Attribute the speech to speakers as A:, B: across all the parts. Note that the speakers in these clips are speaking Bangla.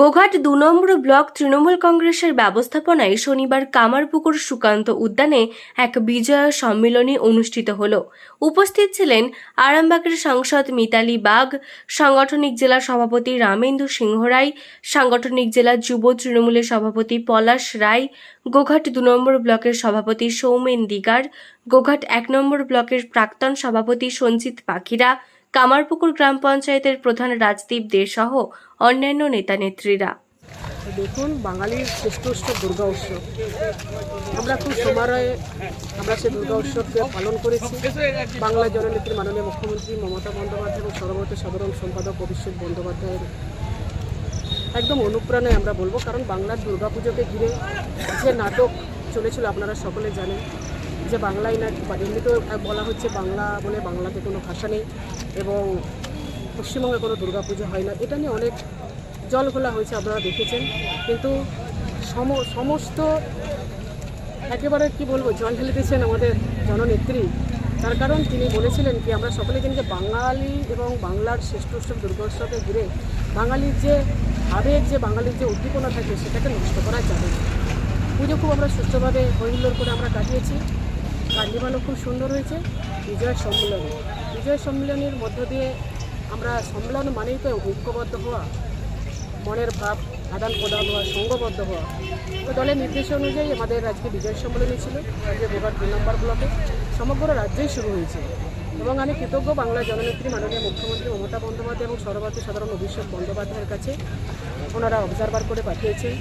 A: গোঘাট দু নম্বর ব্লক তৃণমূল কংগ্রেসের ব্যবস্থাপনায় শনিবার কামারপুকুর সুকান্ত উদ্যানে এক বিজয় সম্মেলনী অনুষ্ঠিত হল। উপস্থিত ছিলেন আরামবাগের সাংসদ মিতালি বাগ, সাংগঠনিক জেলা সভাপতি রামেন্দু সিংহ রায়, সাংগঠনিক জেলা যুব তৃণমূলের সভাপতি পলাশ রায়, গোঘাট দু নম্বর ব্লকের সভাপতি সৌমেন দিগার, গোঘাট এক নম্বর ব্লকের প্রাক্তন সভাপতি সঞ্জিত পাখিরা কামারপুকুর গ্রাম পঞ্চায়েতের প্রধান রাজদীপ দে সহ অন্যান্য নেতানেত্রীরা
B: দেখুন, বাঙালির শ্রেষ্ঠ উৎসব দুর্গা উৎসব। আমরা খুব সমারোহে আমরা সেই দুর্গা উৎসবকে পালন করেছি। বাংলা জননেত্রী মাননীয় মুখ্যমন্ত্রী মমতা বন্দ্যোপাধ্যায় এবং সর্বভারতীয় সাধারণ সম্পাদক অভিষেক বন্দ্যোপাধ্যায়ের একদম অনুপ্রাণে আমরা বলব, কারণ বাংলার দুর্গাপুজোকে ঘিরে যে নাটক চলেছিল আপনারা সকলে জানেন। যে বাংলায় না এমনিতেও বলা হচ্ছে বাংলা বলে বাংলাতে কোনো ভাষা নেই এবং পশ্চিমবঙ্গে কোনো দুর্গাপুজো হয় না। এটা নিয়ে অনেক জল ঘোলা হয়েছে, আপনারা দেখেছেন। কিন্তু সম, সমস্ত একেবারে কি বলব, জল ঢেলে দিয়েছেন আমাদের জননেত্রী। তার কারণ তিনি বলেছিলেন কি, আমরা সকলে জানি যে বাঙালি এবং বাংলার শ্রেষ্ঠ উৎসব দুর্গোৎসবকে ঘিরে বাঙালির যে আবেগ, যে বাঙালির যে উদ্দীপনা থাকে, সেটাকে নষ্ট করা যাবে পুজো খুব আমরা সুস্থভাবে হৈহুল্লোড় করে আমরা কাটিয়েছি। কার্নিভালও খুব সুন্দর হয়েছে, বিজয় সম্মেলনী। বিজয় সম্মেলনের মধ্য দিয়ে আমরা সম্মেলন মানেই তো ঐক্যবদ্ধ হওয়া, মনের ভাব, আদান প্রদান হওয়া সংঘবদ্ধ হওয়া। তো দলের নির্দেশ অনুযায়ী আমাদের আজকে বিজয় সম্মেলনী ছিল, আজকে গোবার দুই নম্বর ব্লকে। সমগ্র রাজ্যেই শুরু হয়েছে। এবং আমি কৃতজ্ঞ বাংলা জননেত্রী মাননীয় মুখ্যমন্ত্রী মমতা বন্দ্যোপাধ্যায় এবং সর্বভারতীয় সাধারণ অভিষেক বন্দ্যোপাধ্যায়ের কাছে ওনারা অবজারভার করে পাঠিয়েছেন।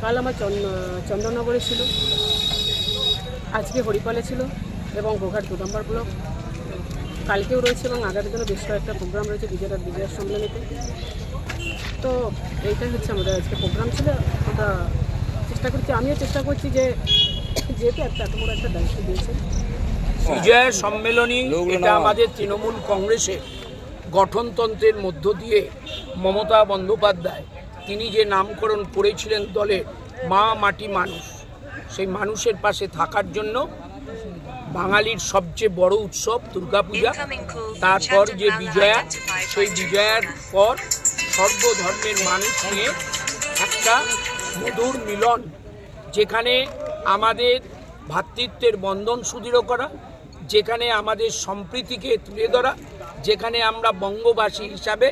B: কাল আমার চন্দ- চন্দননগরে ছিল। আজকে হরিপালে ছিল এবং গোঘাট দু নম্বর ব্লক। কালকেও রয়েছে এবং আগামী দিনও বেশ কয়েকটা প্রোগ্রাম রয়েছে বিজয়ের বিজয়ের সম্মেলনীতে। তো এইটাই হচ্ছে আমাদের আজকে প্রোগ্রাম ছিল। আমরা চেষ্টা করছি আমিও চেষ্টা করছি যে যেহেতু একটা এত বড় একটা দায়িত্ব দিয়েছে।
C: বিজয় সম্মেলনী এটা আমাদের তৃণমূল কংগ্রেসের গঠনতন্ত্রের মধ্য দিয়ে মমতা বন্দ্যোপাধ্যায় তিনি যে নামকরণ করেছিলেন দলের মা মাটি মানুষ সেই মানুষের পাশে থাকার জন্য বাঙালির সবচেয়ে বড় উৎসব দুর্গাপূজা। তারপর যে বিজয়া সেই বিজয়ার পর সর্বধর্মের মানুষ নিয়ে একটা মধুর মিলন যেখানে আমাদের ভ্রাতৃত্বের বন্ধন সুদৃঢ় করা যেখানে আমাদের সম্প্রীতিকে তুলে ধরা যেখানে আমরা বঙ্গবাসী হিসাবে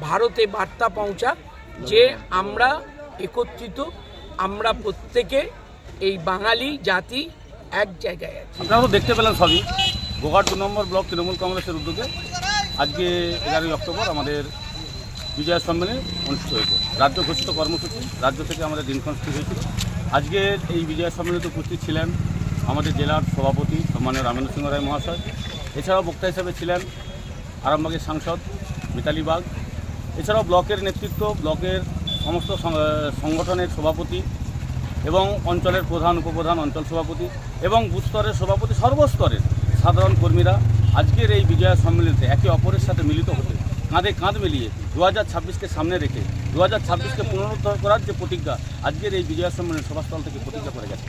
C: ভারতে বার্তা পৌঁছা যে আমরা একত্রিত আমরা প্রত্যেকে এই বাঙালি জাতি এক জায়গায় আছি।
D: আপনারা তো দেখতে পেলেন সবই। গোঘাট দু নম্বর ব্লক তৃণমূল কংগ্রেসের উদ্যোগে আজকে এগারোই অক্টোবর আমাদের বিজয় সম্মেলন অনুষ্ঠিত হয়েছে। রাজ্য ঘোষিত কর্মসূচি, রাজ্য থেকে আমাদের দিনক্ষণ স্থির হয়েছিল আজকে এই বিজয় সম্মেলনে উপস্থিত ছিলেন আমাদের জেলার সভাপতি সম্মানীয় রামেন্দ্র সিংহ রায় মহাশয়। এছাড়াও বক্তা হিসেবে ছিলেন আরামবাগের সাংসদ মিতালি বাগ। এছাড়াও ব্লকের নেতৃত্ব, ব্লকের সমস্ত সংগঠনের সভাপতি এবং অঞ্চলের প্রধান, উপপ্রধান অঞ্চল সভাপতি এবং বুথ স্তরের সভাপতি সর্বস্তরের সাধারণ কর্মীরা আজকের এই বিজয়া সম্মেলনীতে একে অপরের সাথে মিলিত হতে কাঁধে কাঁধ মিলিয়ে দু হাজার ছাব্বিশকে সামনে রেখে দু হাজার ছাব্বিশকে পুনরুদ্ধার করার যে প্রতিজ্ঞা আজকের এই বিজয়া সম্মেলনের সভাস্থল থেকে প্রতিজ্ঞা করে গেছে।